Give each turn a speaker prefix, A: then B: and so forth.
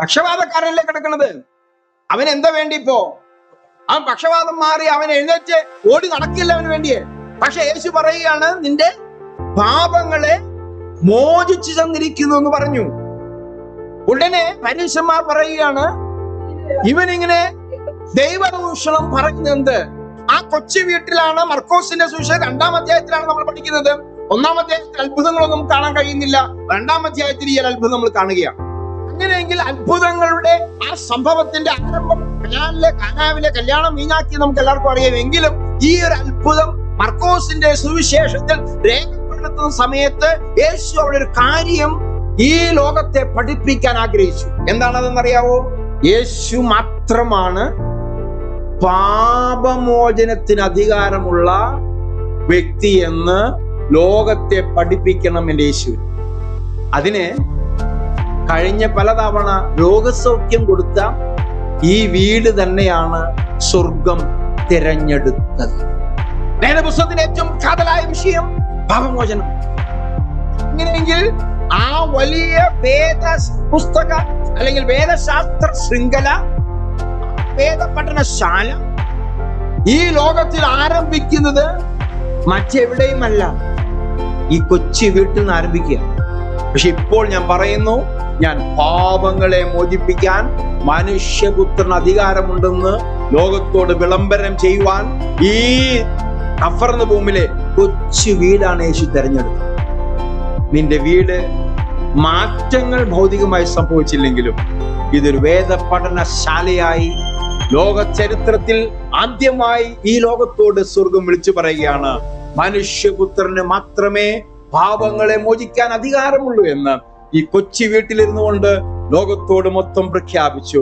A: പക്ഷപാതക്കാരനല്ലേ കിടക്കണത് അവൻ എന്താ വേണ്ടി ഇപ്പോ? അവൻ പക്ഷപാതം മാറി അവൻ എഴുന്നേറ്റ് ഓടി നടക്കില്ല അവന് വേണ്ടിയേ. പക്ഷെ യേശു പറയുകയാണ് നിന്റെ പാപങ്ങളെ മോചിച്ചു തന്നിരിക്കുന്നു എന്ന് പറഞ്ഞു. ഉടനെ പരീക്ഷന്മാർ പറയുകയാണ് ഇവനിങ്ങനെ ദൈവദൂഷണം പറഞ്ഞത് ആ കൊച്ചു വീട്ടിലാണ് മർക്കോസിന്റെ സുവിശേഷം രണ്ടാം അധ്യായത്തിലാണ് നമ്മൾ പഠിക്കുന്നത്. ഒന്നാം അധ്യായത്തിൽ അത്ഭുതങ്ങളൊന്നും കാണാൻ കഴിയുന്നില്ല. രണ്ടാം അധ്യായത്തിൽ ഈ അത്ഭുതം നമ്മൾ കാണുകയാണ്. അങ്ങനെയെങ്കിൽ അത്ഭുതങ്ങളുടെ ആ സംഭവത്തിന്റെ ആരംഭം കനാലിലെ കനാവിലെ കല്യാണം മീനാക്കി നമുക്ക് എല്ലാവർക്കും അറിയാം എങ്കിലും ഈ ഒരു അത്ഭുതം മർക്കോസിന്റെ സുവിശേഷത്തിൽ രേഖപ്പെടുത്തുന്ന സമയത്ത് യേശു അവിടെ ഒരു കാര്യം ഈ ലോകത്തെ പഠിപ്പിക്കാൻ ആഗ്രഹിച്ചു. എന്താണതെന്നറിയാവോ? യേശു മാത്രമാണ് പാപമോചനത്തിന് അധികാരമുള്ള വ്യക്തി എന്ന് ലോകത്തെ പഠിപ്പിക്കണം എന്റെ യേശുവിന്. അതിന് കഴിഞ്ഞ പലതവണ രോഗസൗഖ്യം കൊടുത്ത ഈ വീട് തന്നെയാണ് സ്വർഗം തിരഞ്ഞെടുത്തത്. വേദപുസ്തകത്തിന്റെ ഏറ്റവും കാതലായ വിഷയം പാപമോചനം. അങ്ങനെയെങ്കിൽ ആ വലിയ വേദ പുസ്തക അല്ലെങ്കിൽ വേദശാസ്ത്ര ശൃംഖല വേദ പഠനശാല ഈ ലോകത്തിൽ ആരംഭിക്കുന്നത് മറ്റെവിടെയുമല്ല ഈ കൊച്ചു വീട്ടിൽ നിന്ന് ആരംഭിക്കുക പക്ഷെ ഇപ്പോൾ ഞാൻ പറയുന്നു ഞാൻ പാപങ്ങളെ മോചിപ്പിക്കാൻ മനുഷ്യപുത്രന് അധികാരമുണ്ടെന്ന് ലോകത്തോട് വിളംബരം ചെയ്യുവാൻ ഈ അഫർന്ന ഭൂമിയിലെ കൊച്ചു വീടാണ് യേശു തെരഞ്ഞെടുത്തത്. നിന്റെ വീട് മാറ്റങ്ങൾ ഭൗതികമായി സംഭവിച്ചില്ലെങ്കിലും ഇതൊരു വേദ പഠനശാലയായി ലോക ചരിത്രത്തിൽ ആദ്യമായി ഈ ലോകത്തോട് സ്വർഗം വിളിച്ചു പറയുകയാണ്. മനുഷ്യപുത്രന് മാത്രമേ പാപങ്ങളെ മോചിക്കാൻ അധികാരമുള്ളൂ എന്ന് ഈ കൊച്ചി വീട്ടിലിരുന്നു കൊണ്ട് ലോകത്തോട് മൊത്തം പ്രഖ്യാപിച്ചു.